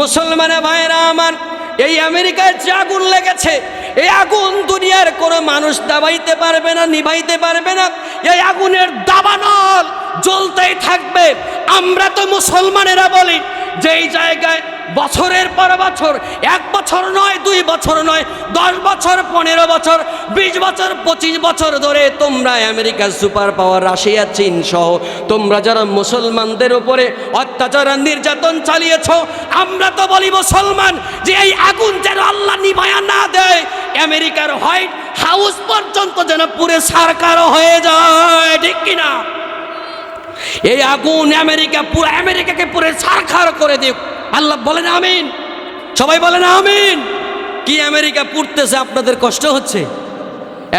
মুসলমানে ভাইরা আমার, এই আমেরিকায় যে আগুন লেগেছে, এই আগুন দুনিয়ার কোনো মানুষ দাবাইতে পারবে না, নিভাইতে পারবে না। এই আগুনের দাবানল জ্বলতেই থাকবে। আমরা তো মুসলমানেরা বলি, যেই জায়গায় বছরের পর বছর, এক বছর নয়, দুই বছর নয়, দশ বছর, পনেরো বছর, বিশ বছর, পঁচিশ বছর ধরে তোমরা আমেরিকার সুপার পাওয়ার, রাশিয়া, চীন সহ তোমরা যারা মুসলমানদের উপরে অত্যাচার আর নির্যাতন চালিয়েছ, আমরা তো বলি মুসলমান যে এই আগুন যেন আল্লাহ নিভায়া না দেয়, আমেরিকার হোয়াইট হাউস পর্যন্ত যেন পুরে সারকার হয়ে যায়, ঠিক কিনা এই আগুন আমেরিকা পুরো, আমেরিকাকে পুরো সারখার করে দিক। আল্লাহ বলেন আমিন। সবাই বলেন আমিন। কি আমেরিকা পুড়তেছে আপনাদের কষ্ট হচ্ছে?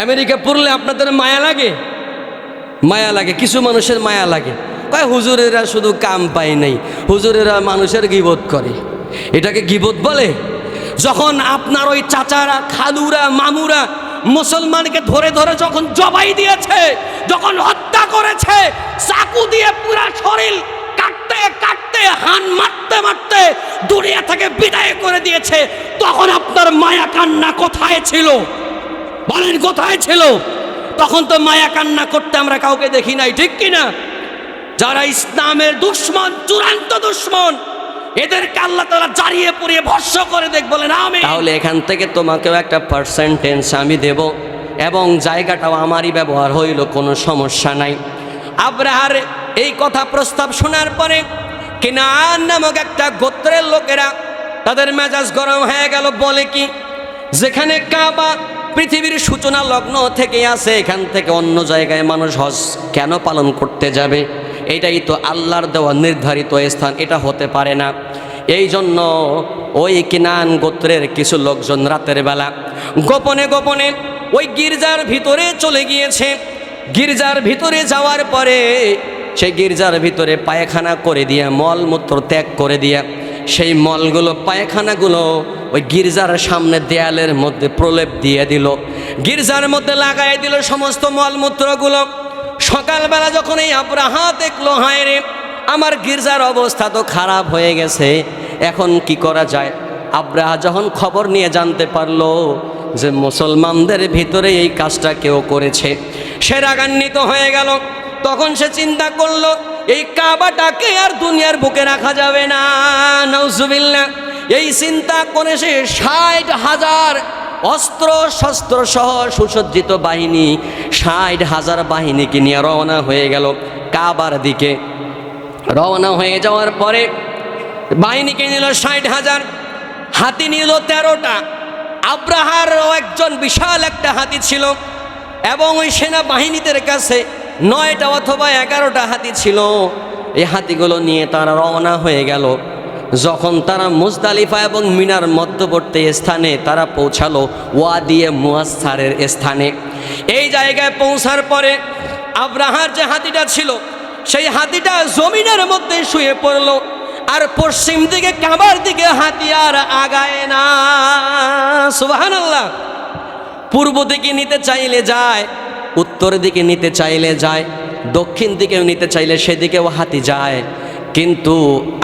আমেরিকা পুরলে আপনাদের মায়া লাগে? মায়া লাগে, কিছু মানুষের মায়া লাগে। কয় হুজুরেরা শুধু কাম পায় নাই, হুজুরেরা মানুষের গিবোধ করে। এটাকে গিবোধ বলে? যখন আপনার ওই চাচারা, খালুরা, মামুরা মুসলমানকে ধরে ধরে যখন জবাই দিয়েছে, যখন হত্যা করেছে, চাকু দিয়ে পুরা শরীর কাটতে কাটতে হান মারতে মারতে দুনিয়া থেকে বিদায় করে দিয়েছে। তখন আপনার মায়া কান্না কোথায় ছিল? বলেন, কোথায় ছিল? তখন তো মায়া কান্না করতে আমরা কাউকে দেখি নাই, ঠিক কিনা যারা ইসলামের দুশ্মন, চূড়ান্ত দুশ্মন, এদেরকে আল্লাহ তালা জারিয়ে পুড়িয়ে ভস্য করে দেখ, বলেন আমি তাহলে এখান থেকে তোমাকেও একটা পার্সেন্টেজ আমি দেব, এবং জায়গাটাও আমারই ব্যবহার হইল, কোনো সমস্যা নাই। আব্রাহার এই কথা প্রস্তাব শোনার পরে কিনান নামক একটা গোত্রের লোকেরা তাদের মেজাজ গরম হয়ে গেল। বলে কি? যেখানে কাবা পৃথিবীর সূচনা লগ্ন থেকে আছে এখান থেকে অন্য জায়গায় মানুষ হজ কেন পালন করতে যাবে? এটাই তো আল্লাহর দেওয়া নির্ধারিত স্থান, এটা হতে পারে না। এই জন্য ওই কিনান গোত্রের কিছু লোকজন রাতের বেলা গোপনে গোপনে ওই গির্জার ভিতরে চলে গিয়েছে। গির্জার ভিতরে যাওয়ার পরে সেই গির্জার ভিতরে পায়খানা করে দিয়ে মলমূত্র ত্যাগ করে দিয়ে, সেই মলগুলো, পায়খানাগুলো ওই গির্জার সামনে দেয়ালের মধ্যে প্রলেপ দিয়ে দিল। গির্জার মধ্যে লাগাই দিল সমস্ত মলমূত্রগুলো সকালবেলা যখন এই আব্রাহা দেখল, হায় রে, আমার গির্জার অবস্থা তো খারাপ হয়ে গেছে। এখন কি করা যায়? আব্রাহা যখন খবর নিয়ে জানতে পারল যে মুসলমানদের ভিতরে এই কাজটা কেউ করেছে, সে রাগান্বিত হয়ে গেল। তখন সে চিন্তা করল, এই কাবাটাকে আর দুনিয়ার বুকে রাখা যাবে না। নৌজুবিল্লা এই চিন্তা করে সে ষাট হাজার অস্ত্র শস্ত্র সহ সুসজ্জিত বাহিনী, ষাট হাজার বাহিনীকে নিয়ে রওনা হয়ে গেল কাবার দিকে। রওনা হয়ে যাওয়ার পরে বাহিনীকে নিল ষাট হাজার, হাতি নিল তেরোটা। আব্রাহারও একজন বিশাল একটা হাতি ছিল এবং ওই সেনাবাহিনীদের কাছে নয়টা অথবা এগারোটা হাতি ছিল। এই হাতিগুলো নিয়ে তারা রওনা হয়ে গেল। যখন তারা মুজদালিফা এবং মিনার মধ্যবর্তী স্থানে তারা পৌঁছালো ওয়া ওয়াদিয়ে মুয়াসারের স্থানে। এই জায়গায় পৌঁছার পরে আব্রাহার যে হাতিটা ছিল, সেই হাতিটা জমিনের মধ্যে শুয়ে পড়ল। আর পশ্চিম দিকে, কাবার দিকে হাতি আর আগায় না। আল্লাহ পূর্ব দিকে নিতে চাইলে যায় উত্তর দিকে নিতে চাইলে যায়, দক্ষিণ দিকেও নিতে চাইলে সেদিকেও হাতি যায়। কিন্তু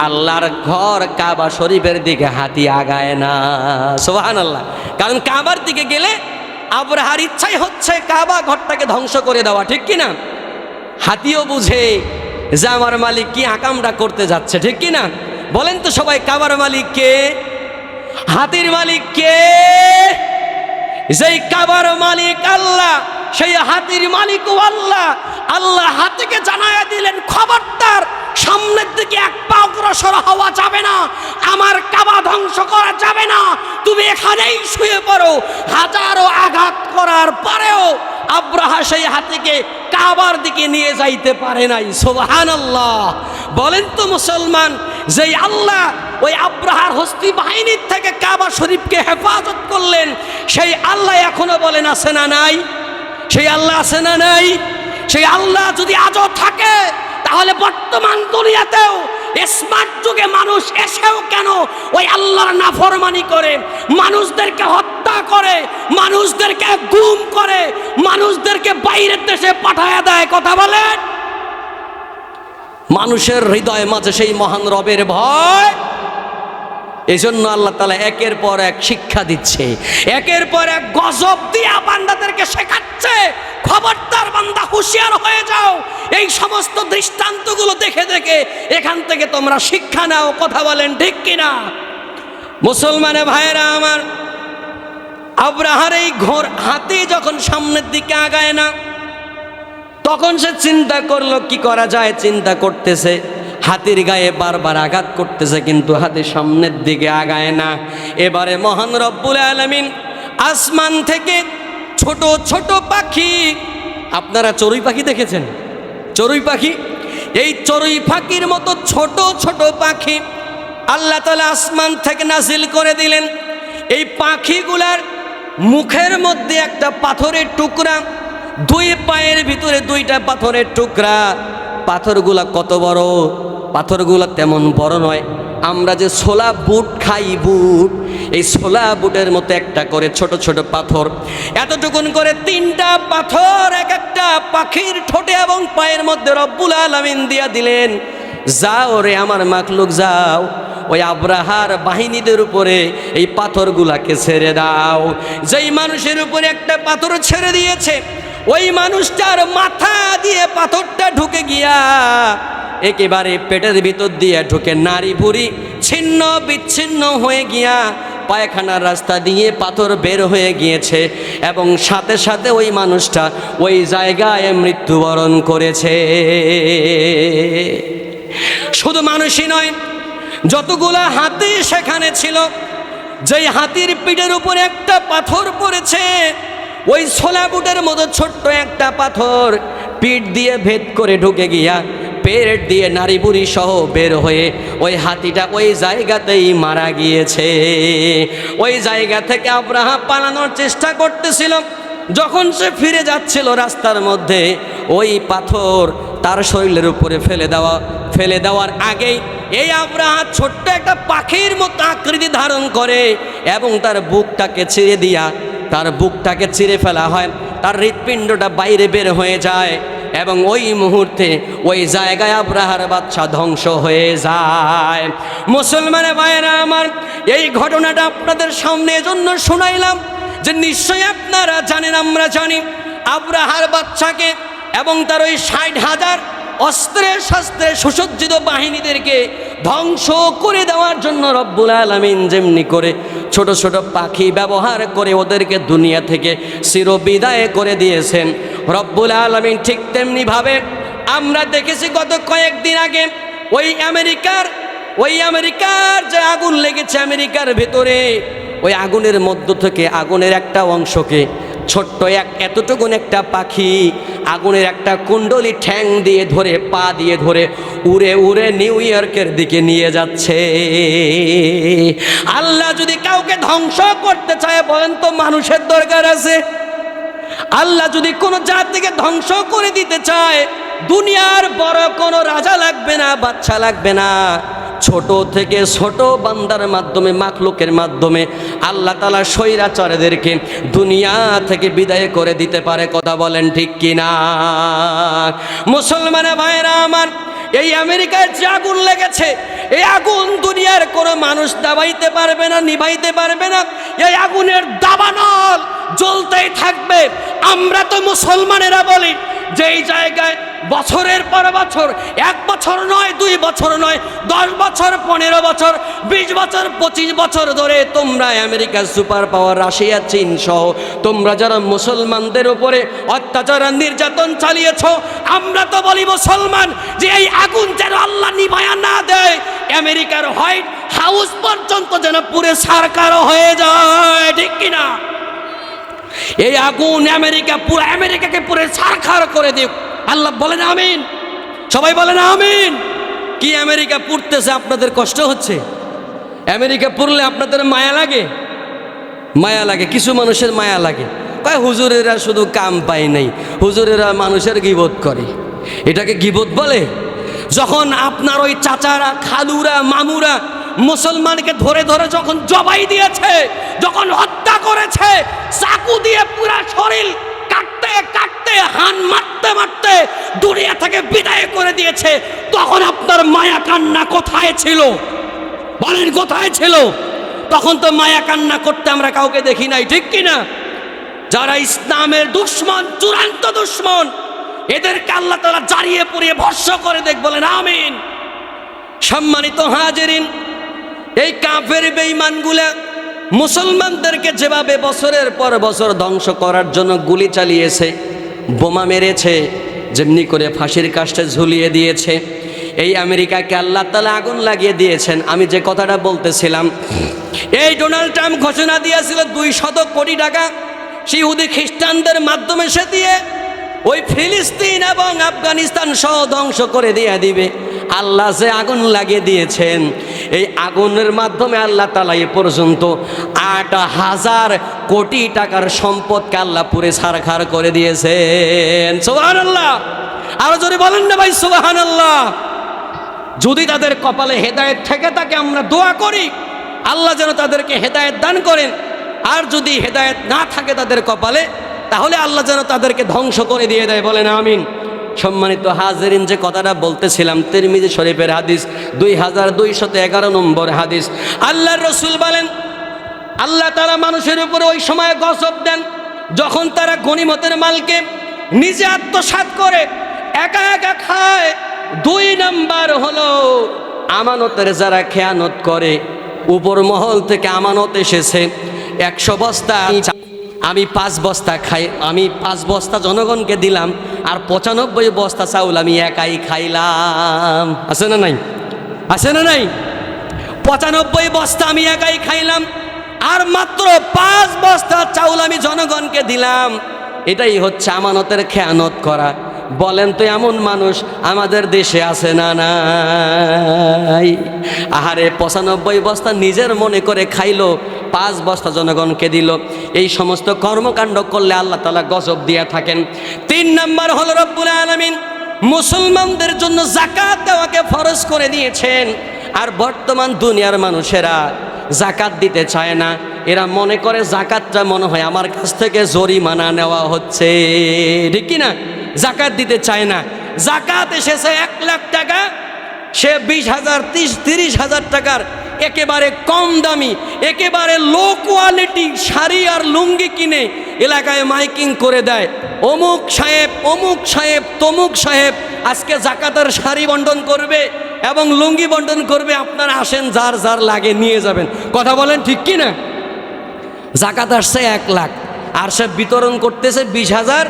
আল্লাহর ঘর কাবা শরীফের দিকে হাতি আগায় না। সোহান আল্লাহ কারণ কাবার দিকে গেলে আবরাহার ইচ্ছাই হচ্ছে কাবা ঘরটাকে ধ্বংস করে দেওয়া, ঠিক কি না? হাতিও বুঝে যে আমার মালিক কি আকামটা করতে যাচ্ছে, ঠিক কি না? বলেন তো সবাই, কাবার মালিক কে? হাতির মালিক কে? যেই কাবার মালিক আল্লাহ। সেই হাতির মালিক ও আল্লাহ। আল্লাহ হাতিকে জানাইয়া দিলেন, খবরদার, সামনের দিকে এক পা অগ্রসর হওয়া যাবে না। আমার কাবা ধ্বংস করা যাবে না। তুমি এখানেই শুয়ে পড়ো। হাজারো আঘাত করার পরেও আব্রাহা সেই হাতিকে কাবার দিকে নিয়ে যাইতে পারে নাই। সোহান আল্লাহ বলেন তো মুসলমান, যেই আল্লাহ ওই আব্রাহার হস্তি বাহিনীর থেকে কাবা শরীফকে হেফাজত করলেন, সেই আল্লাহ এখনও বলেন আছে না নাই? সেই আল্লাহ আছে না নাই? সেই আল্লাহ যদি আজও থাকে, তাহলে বর্তমান দুনিয়াতেও স্মার্ট যুগে মানুষ এসেও কেন ওই আল্লাহর নাফরমানি করে? মানুষদেরকে হত্যা করে, মানুষদেরকে গুম করে, মানুষদেরকে বাইরের দেশে পাঠায় দেয়, কথা বলেন? মানুষের হৃদয় মাঝে সেই মহান রবের ভয় এই জন্য আল্লাহ তালা একের পর এক শিক্ষা দিচ্ছে, একের পর এক গজব দিয়া বান্দাদেরকে শেখাচ্ছে। খবরদার বান্দা, হুঁশিয়ার হয়ে যাও। এই সমস্ত দৃষ্টান্তগুলো দেখে দেখে এখান থেকে তোমরা শিক্ষা নাও, কথা বলেন ঠিক কিনা? মুসলমানে ভাইয়েরা আমার, আব্রাহার এই ঘোর হাতে যখন সামনের দিকে আগায় না, তখন সে চিন্তা করল, কি করা যায়? চিন্তা করতেছে হাতির গায়ে বারবার আঘাত করতেছে, কিন্তু হাতি সামনের দিকে আগায় না। এবারে মহান রব্বুল আলমিন আসমান থেকে ছোট ছোট পাখি, আপনারা চড়ুই পাখি দেখেছেন? চড়ুই পাখি? এই চড়ুই পাখির মতো ছোট ছোট পাখি আল্লাহ তালা আসমান থেকে নাজিল করে দিলেন। এই পাখিগুলার মুখের মধ্যে একটা পাথরের টুকরা, দুই পায়ের ভিতরে দুইটা পাথরের টুকরা। পাথরগুলা কত বড়? পাথরগুলা তেমন বড় নয়। আমরা যে ছোলা বুট খাই বুট, এই ছোলা বুটের মতো একটা করে ছোট ছোট পাথর। এতটুকুন করে তিনটা পাথর এক একটা পাখির ঠোঁটে এবং পায়ের মধ্যে রব্বুল আলামিন দিয়া দিলেন, যাও রে আমার মাকলুক, যাও। ওই আব্রাহার বাহিনীদের উপরে এই পাথরগুলাকে ছেড়ে দাও। যেই মানুষের উপরে একটা পাথর ছেড়ে দিয়েছে ওই মানুষটার মাথা দিয়ে পাথরটা ঢুকে গিয়া একেবারে পেটের ভিতর দিয়ে ঢুকে নারী বুড়ি ছিন্ন বিচ্ছিন্ন হয়ে গিয়া পায়খানার রাস্তা দিয়ে পাথর বের হয়ে গিয়েছে এবং সাথে সাথে ওই মানুষটা ওই জায়গায় মৃত্যুবরণ করেছে। শুধু মানুষই নয়, যতগুলা হাতি সেখানে ছিল, যেই হাতির পিঠের উপরে একটা পাথর পড়েছে ওই ছোলা বুটের মতো ছোট্ট একটা পাথর পিঠ দিয়ে ভেদ করে ঢুকে গিয়া পেট দিয়ে নারী বুড়ি সহ বের হয়ে ওই হাতিটা ওই জায়গাতেই মারা গিয়েছে। ওই জায়গা থেকে আব্রাহা পালানোর চেষ্টা করতেছিল। যখন সে ফিরে যাচ্ছিল রাস্তার মধ্যে, ওই পাথর তার শরীরের উপরে ফেলে দেওয়া, ফেলে দেওয়ার আগেই এই আব্রাহা ছোট্ট একটা পাখির মতো আকৃতি ধারণ করে এবং তার বুকটাকে ছিঁড়ে দিয়া তার বুকটাকে চিরে ফেলা হয়, তার হৃৎপিণ্ডটা বাইরে বের হয়ে যায় এবং ওই মুহূর্তে ওই জায়গায় আব্রাহার বাচ্চা ধ্বংস হয়ে যায়। মুসলমানে ভাইয়েরা আমার, এই ঘটনাটা আপনাদের সামনে এজন্য শোনাইলাম যে নিশ্চয়ই আপনারা জানেন, আমরা জানি আব্রাহার বাচ্চাকে এবং তার ওই ষাট হাজার অস্ত্রে শাস্ত্রে সুসজ্জিত বাহিনীদেরকে ধ্বংস করে দেওয়ার জন্য রব্বুল আলমিন যেমনি করে ছোট ছোট পাখি ব্যবহার করে ওদেরকে দুনিয়া থেকে চিরবিদায় করে দিয়েছেন। রব্বুল আলমিন ঠিক তেমনিভাবে আমরা দেখেছি গত কয়েকদিন আগে ওই আমেরিকার ওই আমেরিকার যে আগুন লেগেছে আমেরিকার ভেতরে, ওই আগুনের মধ্য থেকে আগুনের একটা অংশকে ছোট্ট এক এতটুকুন একটা পাখি আগুনের একটা কুণ্ডলি ঠ্যাং দিয়ে ধরে, পা দিয়ে ধরে উড়ে উড়ে নিউ ইয়র্কের দিকে নিয়ে যাচ্ছে। আল্লাহ যদি কাউকে ধ্বংস করতে চায়, বলেন তো মানুষের দরকার আছে। আল্লাহ যদি কোনো জাতিকে ধ্বংস করে দিতে চায়, দুনিয়ার বড় কোনো রাজা লাগবে না বাচ্চা লাগবে না। ছোট থেকে ছোট বান্দার মাধ্যমে, মাখলুকের মাধ্যমে আল্লাহ তালা স্বৈরাচারদেরকে দুনিয়া থেকে বিদায় করে দিতে পারে, কথা বলেন ঠিক কিনা? মুসলমানে ভাইরা আমার, এই আমেরিকায় যে আগুন লেগেছে, এই আগুন দুনিয়ার কোনো মানুষ দাবাইতে পারবে না, নিভাইতে পারবে না। এই আগুনের দাবানল জ্বলতেই থাকবে। আমরা তো মুসলমানেরা বলি যেই জায়গায় বছরের পর বছর, এক বছর নয়, দুই বছর নয়, দশ বছর, পনেরো বছর, বিশ বছর, পঁচিশ বছর ধরে তোমরা আমেরিকার সুপার পাওয়ার, রাশিয়া, চীন সহ, তোমরা যারা মুসলমানদের উপরে অত্যাচার নির্যাতন চালিয়েছ, আমরা তো বলি মুসলমান যে এই আগুন যেন আল্লাহ নিভায়া না দেয়। আমেরিকার হোয়াইট হাউস পর্যন্ত যেন পুরে সারকারও হয়ে যায়, ঠিক কিনা? এই আগুন আমেরিকা, পুরো আমেরিকাকে পুরো সারখার করে দিক। আল্লাহ বলেন আমিন। সবাই বলেন আমিন। কি আমেরিকা পুড়তেছে আপনাদের কষ্ট হচ্ছে? আমেরিকা পুড়লে আপনাদের মায়া লাগে? মায়া লাগে, কিছু মানুষের মায়া লাগে। কয় হুজুরেরা শুধু কাম পায় নাই, হুজুরেরা মানুষের গিবোধ করে। এটাকে গিবোধ বলে? যখন আপনার ওই চাচারা, খালুরা, মামুরা মুসলমানকে ধরে ধরে যখন জবাই দিয়েছে, যখন হত্যা করেছে, চাকু দিয়ে পুরা শরীর কাটতে কাটতে, হান মারতে মারতে দুনিয়া থেকে বিদায় করে দিয়েছে। তখন আপনার মায়া কান্না কোথায় ছিল? বলেন, কোথায় ছিল? তখন তো মায়া কান্না করতে আমরা কাউকে দেখি নাই, ঠিক কিনা যারা ইসলামের দুশ্মন, চূড়ান্ত দুশ্মন, এদেরকে আল্লাহ তালা জারিয়ে পুড়িয়ে ভস্য করে দেখ, বলেন, আমিন। সম্মানিত হাজেরিন এই কাফের বেঈমানগুলা মুসলমানদেরকে যেভাবে বছরের পর বছর ধ্বংস করার জন্য গুলি চালিয়েছে, বোমা মেরেছে, যেমনি করে ফাঁসির কাষ্টে ঝুলিয়ে দিয়েছে, এই আমেরিকাকে আল্লাহ তালা আগুন লাগিয়ে দিয়েছেন। আমি যে কথাটা বলতেছিলাম, এই ডোনাল্ড ট্রাম্প ঘোষণা দিয়েছিল দুই শত কোটি টাকা শিহুদি খ্রিস্টানদের মাধ্যমে সে দিয়ে ওই ফিলিস্তিন এবং আফগানিস্তান সহ ধ্বংস করে দিয়ে দিবে। আল্লাহ যে আগুন লাগিয়ে দিয়েছেন এই আগুনের মাধ্যমে আল্লাহ তালা এ পর্যন্ত আট হাজার কোটি টাকার সম্পদকে আল্লাহ পুরে সারখার করে দিয়েছেন। সোহান আল্লাহ আরও যদি বলেন না ভাই সোহান আল্লাহ যদি তাদের কপালে হেদায়েত থেকে তাকে আমরা দোয়া করি। আল্লাহ যেন তাদেরকে হেদায়েত দান করেন। আর যদি হেদায়েত না থাকে তাদের কপালে, তাহলে আল্লাহ যেন তাদেরকে ধ্বংস করে দিয়ে দেয়। বলেন আমিন। সম্মানিত হাজেরিন, যে কথাটা বলতেছিলাম, তিরমিজি শরীফের হাদিস, দুই হাজার দুইশত এগারো নম্বর হাদিস। আল্লাহর রসুল বলেন, আল্লাহ তারা মানুষের উপরে ওই সময় গসব দেন, যখন তারা গণিমতের মালকে নিজে আত্মসাৎ করে, একা একা খায়। দুই নাম্বার হলো, আমানতের যারা খেয়ানত করে, উপর মহল থেকে আমানত এসেছে, একশো বস্তা আমি পাঁচ বস্তা খাই, আমি পাঁচ বস্তা জনগণকে দিলাম, আর পঁচানব্বই বস্তা চাউল আমি একাই খাইলাম। আছে না নাই? আছে না নাই? পঁচানব্বই বস্তা আমি একাই খাইলাম, আর মাত্র পাঁচ বস্তা চাউল আমি জনগণকে দিলাম। এটাই হচ্ছে আমানতের খেয়ানত করা। বলেন তো এমন মানুষ আমাদের দেশে আছে না নাই? আহারে, পঁচানব্বই বস্তা নিজের মনে করে খাইলো, পাঁচ বস্তা জনগণকে দিল। এই সমস্ত কর্মকাণ্ড করলে আল্লাহ তালা গজব দিয়ে থাকেন। তিন নম্বর হল রব্বুল আলমিন মুসলমানদের জন্য জাকাত দেওয়াকে ফরজ করে দিয়েছেন। আর বর্তমান দুনিয়ার মানুষেরা জাকাত দিতে চায় না। এরা মনে করে জাকাতটা মনে হয় আমার কাছ থেকে জরিমানা নেওয়া হচ্ছে। ঠিক না জাকাত দিতে চায় না। জাকাত এসেছে এক লাখ টাকা, সে বিশ হাজার, তিরিশ হাজার টাকার একেবারে কম দামি, একেবারে লো কোয়ালিটি শাড়ি আর লুঙ্গি কিনে এলাকায় মাইকিং করে দেয়। অমুক সাহেব অমুক সাহেব, তমুক সাহেব আজকে জাকাতের শাড়ি বন্টন করবে এবং লুঙ্গি বন্টন করবে, আপনারা আসেন, যার যার লাগে নিয়ে যাবেন। কথা বলেন ঠিক কি না? জাকাত আসছে এক লাখ, আর সে বিতরণ করতেছে বিশ হাজার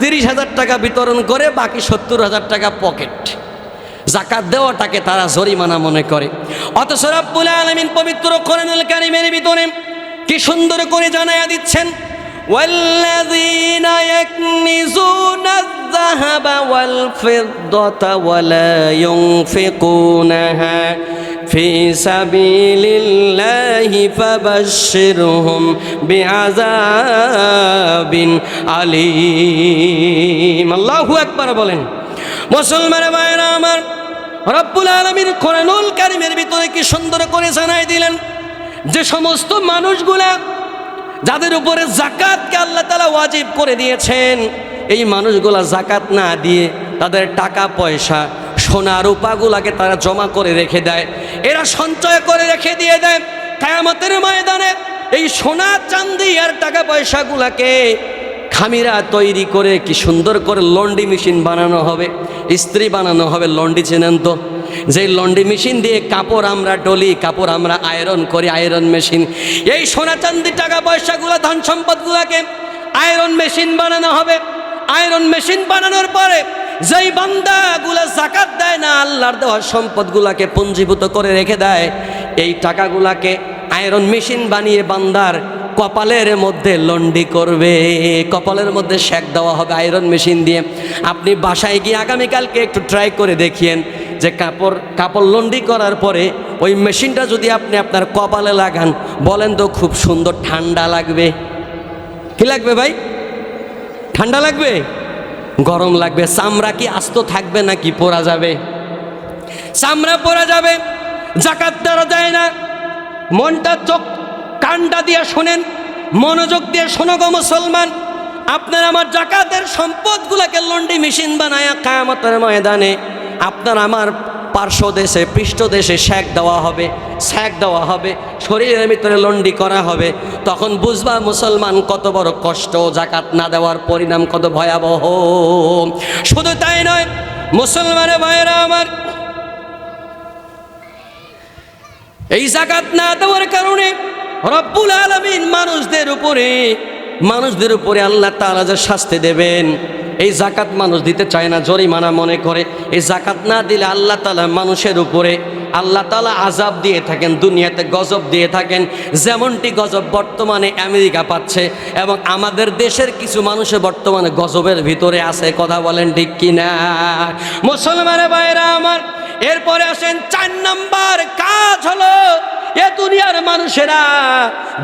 তিরিশ হাজার টাকা বিতরণ করে বাকি সত্তর হাজার টাকা পকেট জাকাত দেওয়াটাকে তারা জরিমানা মনে করে অথচ রব্বুল আলমিন পবিত্র কোরআনুল কারিমের ভিতরে কি সুন্দর করে জানায়া দিচ্ছেন والذين يكنزون الذهب والفضة ولا ينفقونها في سبيل الله فبشرهم بعذاب أليم الله أكبر বলেন মুসলমান ভাইরা আমার রব্বুল আলমীর কোরআনুল কারিমের ভিতরে কি সুন্দর করে জানাই দিলেন যে সমস্ত মানুষগুলা যাদের উপরে জাকাতকে আল্লাহ তালা ওয়াজিব করে দিয়েছেন এই মানুষগুলা জাকাত না দিয়ে তাদের টাকা পয়সা সোনা রূপাগুলাকে তারা জমা করে রেখে দেয়। এরা সঞ্চয় করে রেখে দিয়ে দেয় কায়ামতের ময়দানে। এই সোনা চান্দি আর টাকা পয়সাগুলাকে খামিরা তৈরি করে কি সুন্দর করে লন্ডি মেশিন বানানো হবে। ইস্ত্রি বানানো হবে, লন্ডি চেনেন তো? যে লন্ডি মেশিন দিয়ে কাপড় আমরা ডলি, কাপড় আমরা আয়রন করি, আয়রন মেশিন। এই সোনা চান্দি টাকা পয়সাগুলো ধন সম্পদগুলোকে আয়রন মেশিন বানানো হবে। আয়রন মেশিন বানানোর পরে যেই বান্দাগুলো জাকাত দেয় না, আল্লাহর দেওয়া সম্পদগুলাকে পুঞ্জীভূত করে রেখে দেয়, এই টাকাগুলাকে আয়রন মেশিন বানিয়ে বান্দার কপালের মধ্যে লন্ডি করবে। কপালের মধ্যে শেক দেওয়া হবে আয়রন মেশিন দিয়ে। আপনি বাসায় গিয়ে আগামীকালকে একটু ট্রাই করে দেখিয়েন যে কাপড় কাপড় লন্ডি করার পরে ওই মেশিনটা যদি আপনি আপনার কপালে লাগান, বলেন তো খুব সুন্দর ঠান্ডা লাগবে। কি লাগবে ভাই? ঠান্ডা লাগবে? গরম লাগবে। চামড়া কি আস্ত থাকবে নাকি পরা যাবে? চামড়া পরা যাবে, জাকাত দেওয়া যায় না। মনটা চোখ কানটা দিয়ে শোনেন, মনোযোগ দিয়ে শোনো গো মুসলমান। আপনার আমার জাকাতের সম্পদগুলোকে লন্ডি মেশিন বানায় কায়ামতের ময়দানে, আপনার আমার পার্শ্ব দেশে, পৃষ্ঠ দেশে শ্যাক দেওয়া হবে শ্যাক দেওয়া হবে, শরীরের ভিতরে লন্ডি করা হবে। তখন বুঝবা মুসলমান কত বড় কষ্ট, জাকাত না দেওয়ার পরিণাম কত ভয়াবহ। শুধু তাই নয়, মুসলমানের ভাইয়েরা আমার, এই জাকাত না দেওয়ার কারণে রব্বুল আলমিন মানুষদের উপরে মানুষদের উপরে আল্লাহ তাআলা যে শাস্তি দেবেন। এই জাকাত মানুষ দিতে চায় না, জরিমানা মনে করে। এই জাকাত না দিলে আল্লাহ তাআলা মানুষের উপরে আল্লাহ তাআলা আজাব দিয়ে থাকেন, দুনিয়াতে গজব দিয়ে থাকেন। যেমনটি গজব বর্তমানে আমেরিকা পাচ্ছে এবং আমাদের দেশের কিছু মানুষে বর্তমানে গজবের ভিতরে আছে, কথা বলেন ঠিক কিনা? মুসলমানের বাইরা আমার, এরপরে আসেন, চার নাম্বার কাজ হলো এ দুনিয়ার মানুষেরা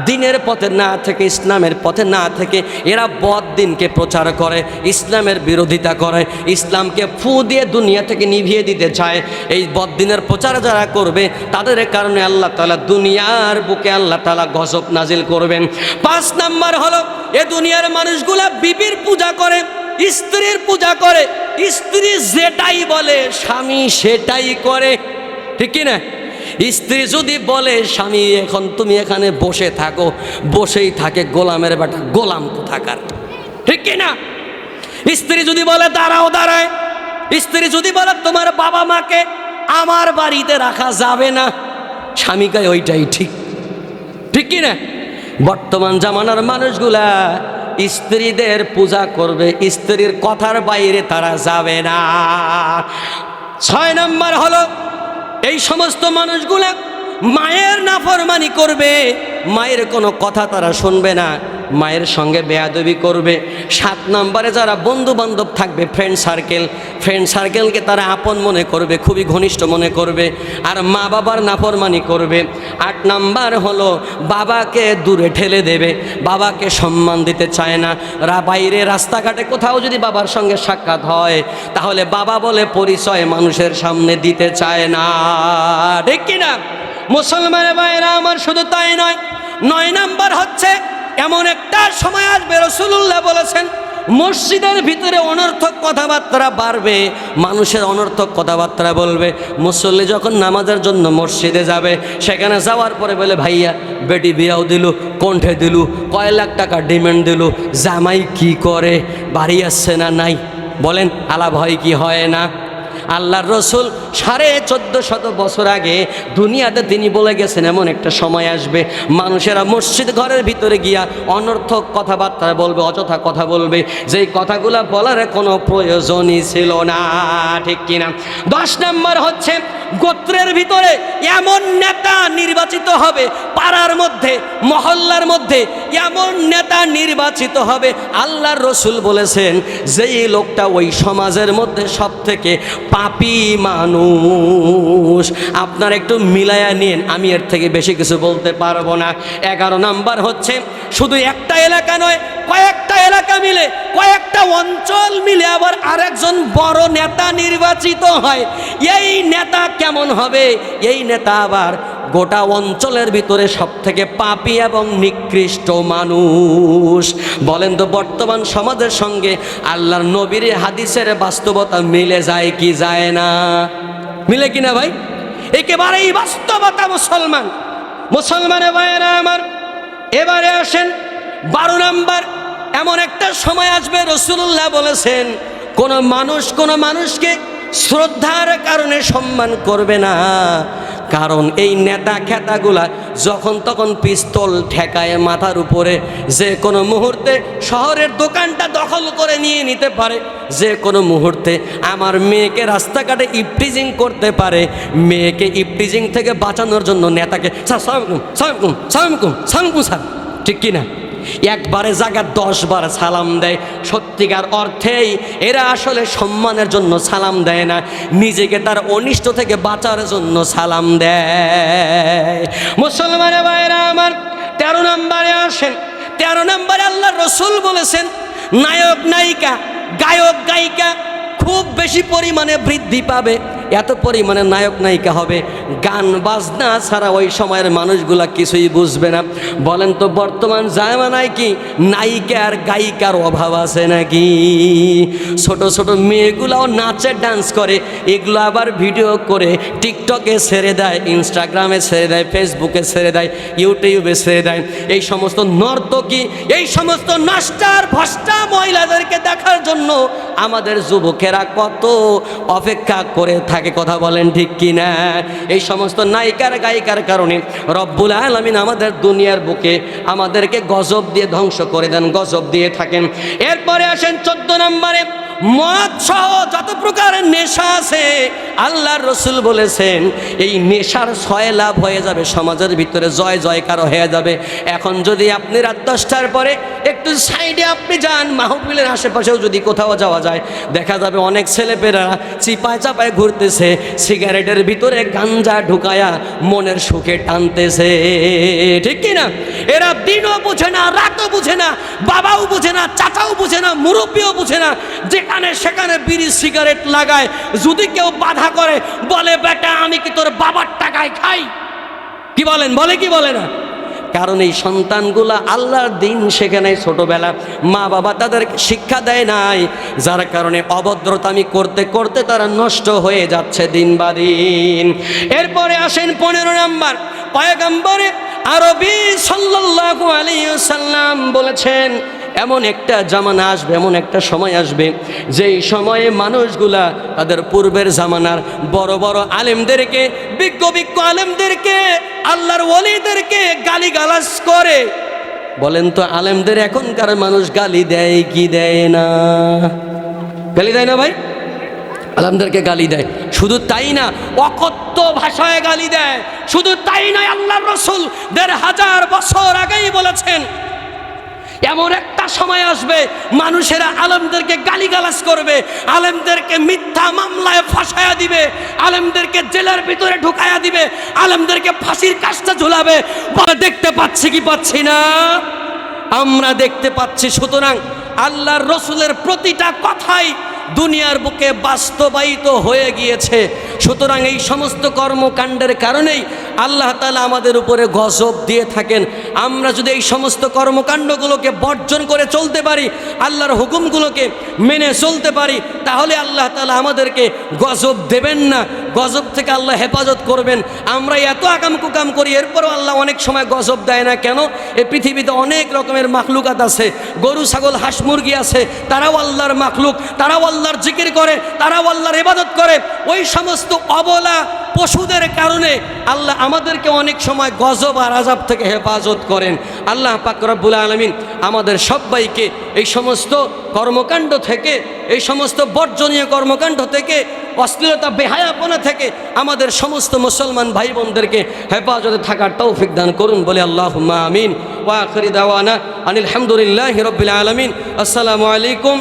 দিনের পথে না থেকে, ইসলামের পথে না থেকে, এরা বদ দিনকে প্রচার করে, ইসলামের বিরোধিতা করে, ইসলামকে ফু দিয়ে দুনিয়া থেকে নিভিয়ে দিতে চায়। এই বদ দিনের প্রচার যারা করবে, তাদের কারণে আল্লাহ তালা দুনিয়ার বুকে আল্লাহ তালা গজব নাজিল করবেন। পাঁচ নাম্বার হলো, এ দুনিয়ার মানুষগুলা বিবির পূজা করে, স্ত্রীর পূজা করে, স্ত্রী যেটাই বলে, স্বামী সেটাই করে। ঠিক কি না? স্ত্রী যদি বলে, স্বামী, এখন তুমি এখানে বসে থাকো। বসেই থাকে গোলামের বেটা গোলাম কোথাকার। ঠিক কি না? স্ত্রী যদি বলে, দাঁড়াও দাঁড়ায় স্ত্রী যদি বলে, তোমার বাবা মাকে আমার বাড়িতে রাখা যাবে না। স্বামীকে ওইটাই ঠিক। ঠিক কি না? বর্তমান জামানার মানুষগুলা স্ত্রীদের পূজা করবে, স্ত্রীর কথার বাইরে তারা যাবে না। ছয় নম্বর হলো এই সমস্ত মানুষগুলা মায়ের নাফরমানি করবে, মায়ের কোনো কথা তারা শুনবে না, মায়ের সঙ্গে বেয়াদবি করবে। সাত নম্বরে যারা বন্ধু বান্ধব থাকবে ফ্রেন্ড সার্কেল ফ্রেন্ড সার্কেলকে তারা আপন মনে করবে, খুবই ঘনিষ্ঠ মনে করবে, আর মা বাবার নাফরমানি করবে। আট নাম্বার হলো, বাবাকে দূরে ঠেলে দেবে, বাবাকে সম্মান দিতে চায় না। রা বাইরে রাস্তাঘাটে কোথাও যদি বাবার সঙ্গে সাক্ষাৎ হয়, তাহলে বাবা বলে পরিচয় মানুষের সামনে দিতে চায় না। ঠিক কিনা? মুসলমানের ভাইয়েরা, আমার শুধু তাই নয় নয় নাম্বার হচ্ছে, এমন একটা সময় আসবে রসুল্লাহ বলেছেন, মসজিদের ভিতরে অনর্থক কথাবার্তা বাড়বে, মানুষের অনর্থক কথাবার্তা বলবে। মুসল্লি যখন নামাজের জন্য মসজিদে যাবে, সেখানে যাওয়ার পরে বলে, ভাইয়া, বেটি বিয়াও দিল, কণ্ঠে দিল, কয় লাখ টাকা ডিমান্ড দিল, জামাই কি করে, বাড়ি আসছে না, নাই। বলেন আলা হয় কি, হয় না? আল্লাহর রসুল সাড়ে চোদ্দ শত বছর আগে দুনিয়াতে তিনি বলে গেছেন, এমন একটা সময় আসবে, মানুষেরা মসজিদ ঘরের ভিতরে গিয়া অনর্থক কথাবার্তা বলবে, অযথা কথা বলবে। যেই কথাগুলো বলার কোনো প্রয়োজনই ছিল না। ঠিক কিনা? দশ নম্বর হচ্ছে, গোত্রের ভিতরে এমন নেতা নির্বাচিত হবে, পাড়ার মধ্যে, মহল্লার মধ্যে এমন নেতা নির্বাচিত হবে। আল্লাহর রসুল বলেছেন, যেই লোকটা ওই সমাজের মধ্যে সব থেকে পাপি মানুষ। আপনার একটু মিলায়া নিন, আমি এর থেকে বেশি কিছু বলতে পারব না। এগারো নাম্বার হচ্ছে, শুধু একটা এলাকা নয়, কয়েকটা এলাকা মিলে, কয়েকটা অঞ্চল মিলে আবার আরেকজন বড় নেতা নির্বাচিত হয়। এই নেতা কেমন হবে? এই নেতা আবার গোটা অঞ্চলের ভিতরে সব থেকে পাপি এবং নিকৃষ্ট মানুষ। বলেন তো, বর্তমান সমাজের সঙ্গে আল্লাহর নবীর হাদিসের বাস্তবতা মিলে যায় কি যায় না? মিলে কিনা ভাই? একেবারেই বাস্তবতা মুসলমান। মুসলমানের ভাইয়েরা আমার, এবারে আসেন, বারো নাম্বার, এমন একটা সময় আসবে রসুল্লাহ বলেছেন, কোন মানুষ কোন মানুষকে শ্রদ্ধার কারণে সম্মান করবে না। কারণ এই নেতা খেতাগুলা যখন তখন পিস্তল ঠেকায় মাথার উপরে যে কোনো মুহূর্তে শহরের দোকানটা দখল করে নিয়ে নিতে পারে যে কোনো মুহূর্তে আমার মেয়েকে রাস্তাঘাটে ইপটিজিং করতে পারে মেয়েকে ইপটিজিং থেকে বাঁচানোর জন্য নেতাকে স্যার সালামকুম সালামকুম সালামকুম সালামকুম স্যার ঠিক কিনা একবারে জায়গা দশ বার সালাম দেয়। সত্যিকার অর্থেই এরা আসলে সম্মানের জন্য সালাম দেয় না। নিজেকে তার অনিষ্ট থেকে বাঁচার জন্য সালাম দেয়। মুসলমানের ভাইরা আমার, তেরো নম্বরে আসেন। তেরো নম্বরে আল্লাহ রসুল বলেছেন, নায়ক নায়িকা, গায়ক গায়িকা খুব বেশি পরিমাণে বৃদ্ধি পাবে। এত পরিমাণে নায়ক নায়িকা হবে, গান, বাজনা ছাড়া ওই সময়ের মানুষগুলা কিছুই বুঝবে না। বলেন তো, বর্তমান জামানায় কি নায়িকা আর গায়িকার অভাব আছে নাকি? ছোট ছোট মেয়েগুলাও নাচে, ডান্স করে, এগুলো আবার ভিডিও করে টিকটকে ছেড়ে দেয়, ইনস্টাগ্রামে ছেড়ে দেয়, ফেসবুকে ছেড়ে দেয়, ইউটিউবে ছেড়ে দেয়। এই সমস্ত নর্তকী, এই সমস্ত নাস্টার ভস্টা মহিলাদেরকে দেখার জন্য আমাদের যুবকেরা কত অপেক্ষা করে থাকে। কথা বলেন ঠিক কি না এই সমস্ত নায়িকার, গায়িকার কারণে রব্বুল আলমিন আমাদের দুনিয়ার বুকে আমাদেরকে গজব দিয়ে ধ্বংস করে দেন, গজব দিয়ে থাকেন। এরপরে আসেন চোদ্দ নম্বরে। মদ সহ যত প্রকারের নেশা আছে, আল্লাহর রসুল বলেছেন, এই নেশার ছয় লাভ হয়ে যাবে সমাজের ভিতরে, জয় জয়কার হয়ে যাবে। এখন যদি আপনি রাত দশটার পরে একটু সাইডে আপনি যান, মাহফিলের আশেপাশেও যদি কোথাও যাওয়া যায়, দেখা যাবে অনেক ছেলেপেরা চিপায় চাপায় ঘুরতেছে, সিগারেটের ভিতরে গাঞ্জা ঢুকায়া মনের সুখে টানতেছে। ঠিক কি না এরা দিনও বুঝে না, রাতও বুঝে না, বাবাও বুঝে না, চাচাও বুঝে না, মুরব্বীও বুঝে না যেখানে সেখানে বিড়ি সিগারেট লাগায়। যদি কেউ বাধা করে, বলে, বেটা, আমি কি তোর বাবার টাকায় খাই? কি বলেন? বলে কি বলে না? কারণ এই সন্তানগুলা আল্লাহর দিন সেখানে ছোটবেলা মা বাবা তাদেরকে শিক্ষা দেয় নাই। যার কারণে অভদ্রতামি করতে করতে তারা নষ্ট হয়ে যাচ্ছে দিন বা দিন। এরপরে আসেন পনেরো নাম্বার। পয়গম্বরে আরবি সাল্লাল্লাহু আলাইহি সাল্লাম বলেছেন এমন একটা জামানা আসবে, এমন একটা সময় আসবে, যেই সময়ে মানুষগুলা তাদের পূর্বের জামানার বড় বড় আলেমদেরকে, বিজ্ঞ বিজ্ঞ আলেমদেরকে, আল্লাহর ওলিদেরকে গালি গালাস করে। বলেন তো, আলেমদের এখনকার মানুষ গালি দেয় কি দেয় না? গালি দেয় না ভাই? আলমদেরকে গালি দেয়। শুধু তাই না, অকথ্য ভাষায় গালি দেয়। শুধু তাই নয় আল্লাহ রসুল দেড় হাজার বছর আগেই বলেছেন, এমন একটা সময় আসবে, মানুষেরা আলেমদেরকে গালিগালাজ করবে, আলেমদেরকে মিথ্যা মামলায় ফাঁসায়া দিবে, আলেমদেরকে জেলের ভিতরে ঢুকায়া দিবে, আলেমদেরকে ফাঁসির কাজটা ঝুলাবে। দেখতে পাচ্ছি কি পাচ্ছি না? আমরা দেখতে পাচ্ছি, সুতরাং আল্লাহর রসুলের প্রতিটা কথাই দুনিয়ার বুকে বাস্তবায়িত হয়ে গিয়েছে। সুতরাং এই সমস্ত কর্মকাণ্ডের কারণেই আল্লাহ তালা আমাদের উপরে গজব দিয়ে থাকেন। আমরা যদি এই সমস্ত কর্মকাণ্ডগুলোকে বর্জন করে চলতে পারি, আল্লাহর হুকুমগুলোকে মেনে চলতে পারি, তাহলে আল্লাহ তালা আমাদেরকে গজব দেবেন না। গজব থেকে আল্লাহ হেফাজত করবেন। আমরা এত আকাম কুকাম করি, এরপরও আল্লাহ অনেক সময় গজব দেয় না। কেন? এ পৃথিবীতে অনেক রকমের মাখলুকাত আছে। গরু, ছাগল, হাঁস, মুরগি আছে। তারাও আল্লাহর মাখলুক, তারাও আল্লাহর জিকির করে, তারাও আল্লাহর ইবাদত করে। ওই সমস্ত অবলা পশুদের কারণে আল্লাহ আমাদেরকে অনেক সময় গজব আর আজাব থেকে হেফাজত করেন। আল্লাহ পাক রব্বুল আলমিন আমাদের সবাইকে এই সমস্ত কর্মকাণ্ড থেকে, এই সমস্ত বর্জনীয় কর্মকাণ্ড থেকে, অশ্লীলতা, বেহায়াপনা থেকে আমাদের সমস্ত মুসলমান ভাই বোনদেরকে হেফাজতে থাকার তৌফিক দান করুন বলে আল্লাহ আমিন। ওয়া আখরি দাওয়ানা আনিল হামদুলিল্লাহ রবিল আলমিন। আসসালামু আলাইকুম